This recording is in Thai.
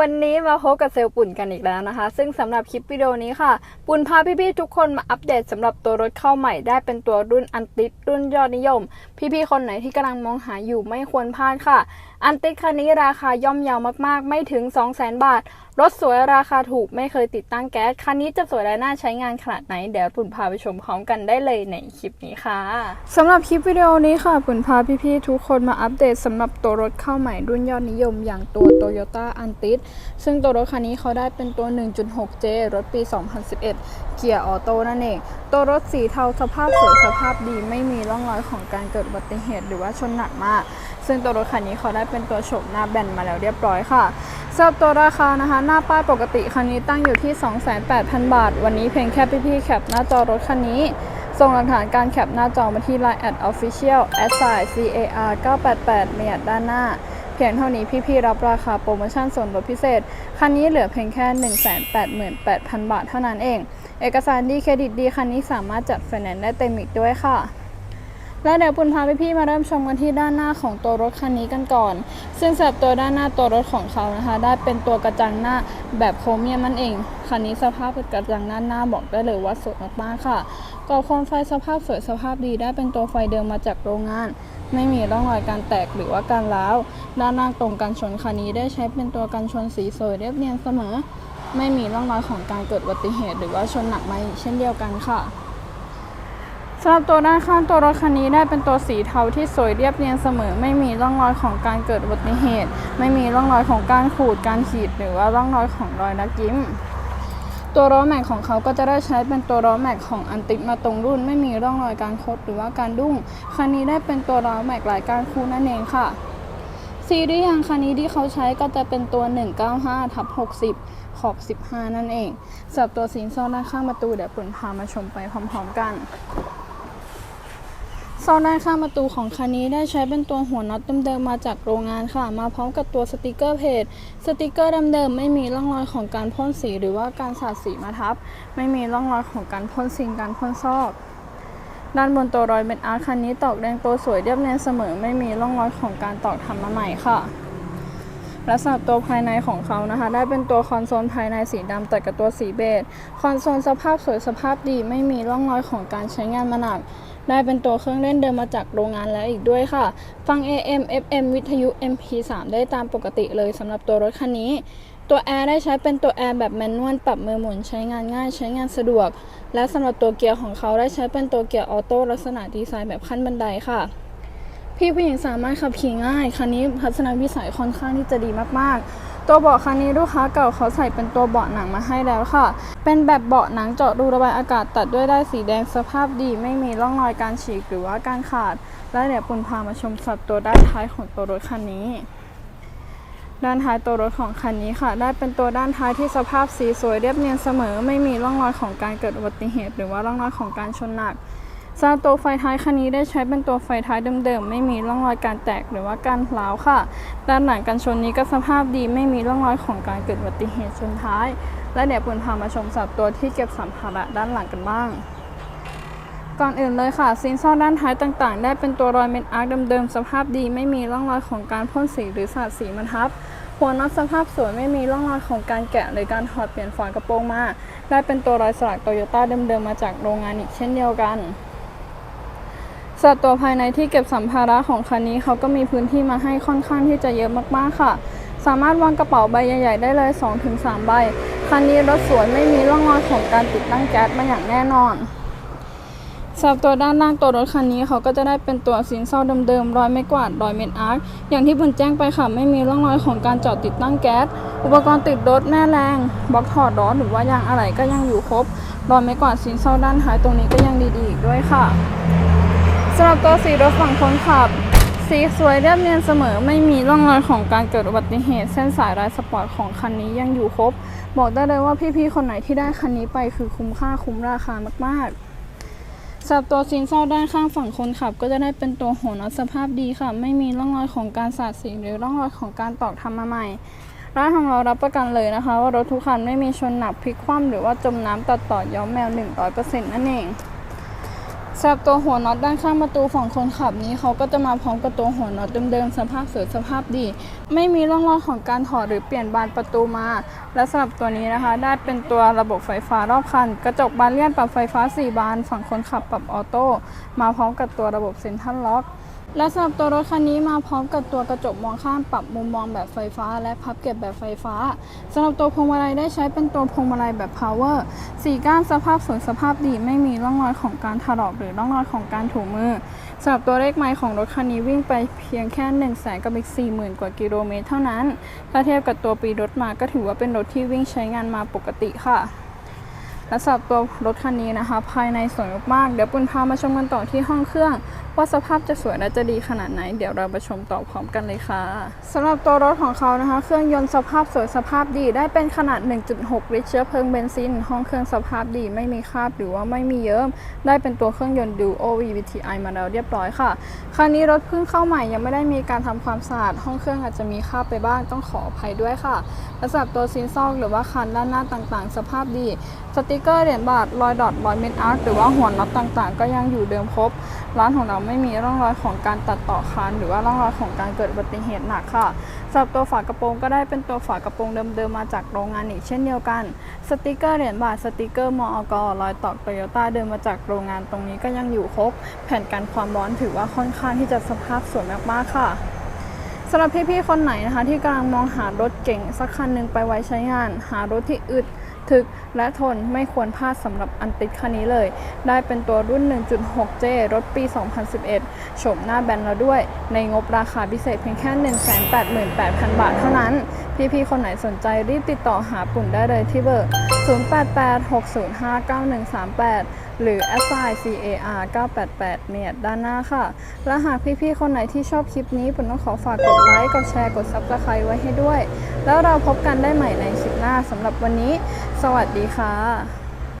วันนี้มาพบกับเซลล์ปุ่นกันอีกแล้วนะคะ ซึ่งสำหรับคลิปวิดีโอนี้ค่ะ ปุ่นพาพี่ๆทุกคนมาอัปเดตสำหรับตัวรถเข้าใหม่ได้เป็นตัวรุ่นอันติดรุ่นยอดนิยม พี่ๆคนไหนที่กำลังมองหาอยู่ไม่ควรพลาดค่ะ อันติคันนี้ราคาย่อมเยาวมากๆ ไม่ถึง 200,000 บาท รถสวยราคาถูกไม่เคยติดตั้งแก๊ส คันนี้จะสวยและน่าใช้งานขนาดไหน เดี๋ยวปุ่นพาไปชมพร้อมกันได้เลยในคลิปนี้ค่ะสำหรับคลิปวิดีโอนี้ค่ะปุ่นพาพี่ๆทุกคนมาอัปเดตสำหรับตัวรถเข้าใหม่รุ่นยอดนิยมอย่างตัว Toyota a n t i s ซึ่งตัวรถคันนี้เขาได้เป็นตัว 1.6J รถปี 2011 เกียร์ออโต้นั่นเอง ตัวรถสีเทาสภาพสวยสภาพดีไม่มีร่องรอยของการเกิดอุบัติเหตุหรือว่าชนหนักมาก ซึ่งตัวรถคันนี้เขาได้เป็นตัวโฉมหน้าแบนมาแล้วเรียบร้อยค่ะสำหรับตัวราคานะคะ หน้าป้ายปกติคันนี้ตั้งอยู่ที่28,000 บาท วันนี้เพียงแค่พี่ๆแคปหน้าจอรถคันนี้ ส่งหลักฐานการแคปหน้าจอมาที่ Line at official s i c a r 988เมียดด้านหน้าเพียงเท่านี้พี่ๆรับราคาโปรโมชั่นส่วนลดพิเศษ คันนี้เหลือเพียงแค่ 188,000 บาทเท่านั้นเอง เอกสารดีเครดิตดีคันนี้สามารถจัดไฟแนนซ์ได้เต็มอีกด้วยค่ะ และเดี๋ยวปุณพาพี่ๆมาเริ่มชมกันที่ด้านหน้าของตัวรถคันนี้กันก่อน ซึ่งสำหรับตัวด้านหน้าตัวรถของเขานะคะ ได้เป็นตัวกระจังหน้าแบบโครเมียมนั่นเอง คันนี้สภาพกระจังหน้าหน้าบอกได้เลยว่าสวยมากๆค่ะกรอบโคมไฟสภาพสวยสภาพดีได้เป็นตัวไฟเดิมมาจากโรงงาน ไม่มีร่องรอยการแตกหรือว่าการร้าวด้านหน้าตรงกันชนคันนี้ได้ใช้เป็นตัวกันชนสีสวยเรียบเนียนเสมอ ไม่มีร่องรอยของการเกิดอุบัติเหตุ หรือว่าชนหนักมาอีกเช่นเดียวกันค่ะ สำหรับตัวด้านข้างตัวรถคันนี้ได้เป็นตัวสีเทาที่สวยเรียบเนียนเสมอ ไม่มีร่องรอยของการเกิดอุบัติเหตุ ไม่มีร่องรอยของการขูดการขีดหรือว่าร่องรอยของรอยนักยิ้ม ตัวล้อแม็กของเขาก็จะได้ใช้เป็นตัวล้อแม็กของอันติมาตรงรุ่น ไม่มีร่องรอยการคดหรือว่าการดุ้งคันนี้ได้เป็นตัวล้อแม็กหลายการคู่นั่นเองค่ะซีรีส์ยางคันนี้ที่เขาใช้ก็จะเป็นตัว 195ทับ60 ขอบ 15 นั่นเองสำหรับตัวสีซ้อนด้านข้างประตูเดี๋ยวปุ่นพามาชมไปพร้อม ๆ กัน โซนด้านข้างประตูของคันนี้ได้ใช้เป็นตัวหัวน็อตเดิมๆมาจากโรงงานค่ะ มาพร้อมกับตัวสติกเกอร์เพจสติกเกอร์เดิมๆไม่มีร่องรอยของการพ่นสีหรือว่าการสาดสีมาทับ ไม่มีร่องรอยของการพ่นซิงการพ่นซอก ด้านบนตัวรอยเป็นอาร์คคันนี้ตอกแดงตัวสวยเรียบเนียนเสมอ ไม่มีร่องรอยของการตอกทำมาใหม่ค่ะละสำหรับตัวภายในของเขานะคะ ได้เป็นตัวคอนโซลภายในสีดำตัดกับตัวสีเบจคอนโซลสภาพสวยสภาพดีไม่มีร่องรอยของการใช้งานมาหนัก ได้เป็นตัวเครื่องเล่นเดิมมาจากโรงงานแล้วอีกด้วยค่ะ ฟัง AM FM วิทยุ MP3 ได้ตามปกติเลยสำหรับตัวรถคันนี้ ตัวแอร์ได้ใช้เป็นตัวแอร์แบบแมนนวลปรับมือหมุนใช้งานง่ายใช้งานสะดวก และสำหรับตัวเกียร์ของเขาได้ใช้เป็นตัวเกียร์ออโต้ลักษณะดีไซน์แบบขั้นบันไดค่ะ พี่ผู้หญิงสามารถขับขี่ง่ายคันนี้ทัศนวิสัยค่อนข้างที่จะดีมากๆ ตัวเบาะคันนี้ลูกค้าเก่าเขาใส่เป็นตัวเบาะหนังมาให้แล้วค่ะ เป็นแบบเบาะหนังเจาะรูระบายอากาศตัดด้วยได้สีแดงสภาพดีไม่มีร่องรอยการฉีกหรือว่าการขาด และเดี๋ยวปุณพามาชมสับตัวด้านท้ายของตัวรถคันนี้ด้านท้ายตัวรถของคันนี้ค่ะ ได้เป็นตัวด้านท้ายที่สภาพสีสวยเรียบเนียนเสมอ ไม่มีร่องรอยของการเกิดอุบัติเหตุ หรือว่าร่องรอยของการชนหนัก สำหรับตัวไฟท้ายคันนี้ได้ใช้เป็นตัวไฟท้ายเดิมๆ ไม่มีร่องรอยการแตกหรือว่าการร้าวค่ะ ด้านหลังกันชนนี้ก็สภาพดีไม่มีร่องรอยของการเกิดอุบัติเหตุชนท้าย และเดี๋ยวปุ่นพามาชมสับตัวที่เก็บสัมภาระด้านหลังกันบ้าง ก่อนอื่นเลยค่ะซีนซ่อนด้านท้ายต่างๆ ได้เป็นตัวรอยเม็ดอาร์คเดิมๆ สภาพดีไม่มีร่องรอยของการพ่นสีหรือสาดสีมาทับหัวน็อตสภาพสวยไม่มีร่องรอยของการแกะหรือการถอดเปลี่ยนฝากระโปรงมา ได้เป็นตัวรอยสลักโตโยต้าเดิมๆมาจากโรงงานอีกเช่นเดียวกัน สำหรับตัวภายในที่เก็บสัมภาระของคันนี้เขาก็มีพื้นที่มาให้ค่อนข้างที่จะเยอะมากๆค่ะ สามารถวางกระเป๋าใบใหญ่ ๆ ได้เลย 2-3 ใบ คันนี้รถสวยไม่มีร่องรอยของการติดตั้งแก๊สมาอย่างแน่นอนสำหรับตัวด้านล่างตัวรถคันนี้เขาก็จะได้เป็นตัวสินเศร้าเดิมๆรอยไม่กวาดรอยเม็ดอาร์คอย่างที่ผมแจ้งไปค่ะ ไม่มีร่องรอยของการจอดติดตั้งแก๊ส อุปกรณ์ติดรถแม่แรงบล็อกถอดล้อหรือว่ายางอะไหล่ก็ยังอยู่ครบรอยไม่กวาดสินเศร้าด้านท้ายตรงนี้ก็ยังดีๆอีกด้วยค่ะ สำหรับตัวสีรถฝั่งคนขับ สีสวยเรียบเนียนเสมอไม่มีร่องรอยของการเกิดอุบัติเหตุ เส้นสายลายสปอร์ตของคันนี้ยังอยู่ครบ บอกได้เลยว่าพี่ๆคนไหนที่ได้คันนี้ไปคือคุ้มค่าคุ้มราคามากๆสำหรับตัวซีนเศร้าด้านข้างฝั่งคนขับ ก็จะได้เป็นตัวหัวน็อตสภาพดีค่ะ ไม่มีร่องรอยของการสาดสีหรือร่องรอยของการตอกทำมาใหม่ร้านของเรารับประกันเลยนะคะ ว่ารถทุกคันไม่มีชนหนักพลิกคว่ำหรือว่าจมน้ำตัดต่อย้อมแมว 100%นั่นเอง สำหรับตัวหัวน็อตด้านข้างประตูฝั่งคนขับนี้เขาก็จะมาพร้อมกับตัวหัวน็อตเดิมๆสภาพสวยสภาพดี ไม่มีร่องรอยของการถอดหรือเปลี่ยนบานประตูมา และสำหรับตัวนี้นะคะ ได้เป็นตัวระบบไฟฟ้ารอบคัน กระจกบานเลื่อนปรับไฟฟ้า 4 บาน ฝั่งคนขับปรับออโต้มาพร้อมกับตัวระบบเซ็นทรัลล็อก และสำหรับตัวรถคันนี้มาพร้อมกับตัวกระจกมองข้างปรับมุมมองแบบไฟฟ้า และพับเก็บแบบไฟฟ้าสำหรับตัวพวงมาลัยได้ใช้เป็นตัวพวงมาลัยแบบ power สี่ก้านสภาพสวยสภาพดีไม่มีร่องรอยของการถลอกหรือร่องรอยของการถูมือสำหรับตัวเลขไมล์ของรถคันนี้วิ่งไปเพียงแค่1นึ่งแสนกับอีก4 0,000 กว่ากิโลเมตรเท่านั้น ถ้าเทียบกับตัวปีรถมาก็ถือว่าเป็นรถที่วิ่งใช้งานมาปกติค่ะและสำหรับตัวรถคันนี้นะคะ ภายในสวยมากๆเดี๋ยวปุณพามาชมกันต่อที่ห้องเครื่อง ว่าสภาพจะสวยและจะดีขนาดไหน เดี๋ยวเราไปชมต่อพร้อมกันเลยค่ะสำหรับตัวรถของเขานะคะ เครื่องยนต์สภาพสวยสภาพดี ได้เป็นขนาด 1.6 ลิตรเชื้อเพลิงเบนซิน ห้องเครื่องสภาพดีไม่มีคราบหรือว่าไม่มีเยิ้มได้เป็นตัวเครื่องยนต์ Duo VVTi มาแล้วเรียบร้อยค่ะ คันนี้รถเพิ่งเข้าใหม่ยังไม่ได้มีการทำความสะอาดห้องเครื่องอาจจะมีคราบไปบ้างต้องขออภัยด้วยค่ะและสำหรับตัวซีนซอกหรือว่าคันด้านหน้าต่างๆ สภาพดี สติกเกอร์เหรียญบาทรอยดอทรอยเม็ดอาร์คหรือว่าหัวน็อตต่างๆ ก็ยังอยู่เดิมครบร้านของเราไม่มีร่องรอยของการตัดต่อคันหรือว่าร่องรอยของการเกิดอุบัติเหตุหนักค่ะสำหรับตัวฝากระโปรงก็ได้เป็นตัวฝากระโปรงเดิมๆมาจากโรงงานอีกเช่นเดียวกัน สติกเกอร์เหรียญบาทสติกเกอร์มอกรอยต่อโตโยต้าเดิมมาจากโรงงานตรงนี้ก็ยังอยู่ครบแผ่นกันความร้อนถือว่าค่อนข้างที่จะสภาพสวยมากๆค่ะสำหรับพี่ๆ คนไหนนะคะ ที่กำลังมองหารถเก่งสักคันหนึ่งไปไว้ใช้งาน หารถที่อึด ทึกและทนไม่ควรพลาดสำหรับอันติดคันนี้เลย ได้เป็นตัวรุ่น 1.6J รถปี 2011โฉมหน้าแบนแล้วด้วย ในงบราคาพิเศษเพียงแค่ 188,000 บาทเท่านั้น พี่ๆคนไหนสนใจรีบติดต่อหาปุ่นได้เลยที่เบอร์ 0886059138 หรือ s i car 988เมียดด้านหน้าค่ะ และหากพี่ๆคนไหนที่ชอบคลิปนี้ผมต้องขอฝากกดไลค์กดแชร์กด Subscribe ไว้ให้ด้วย แล้วเราพบกันได้ใหม่ในคลิปหน้าสำหรับวันนี้ สวัสดีค่ะ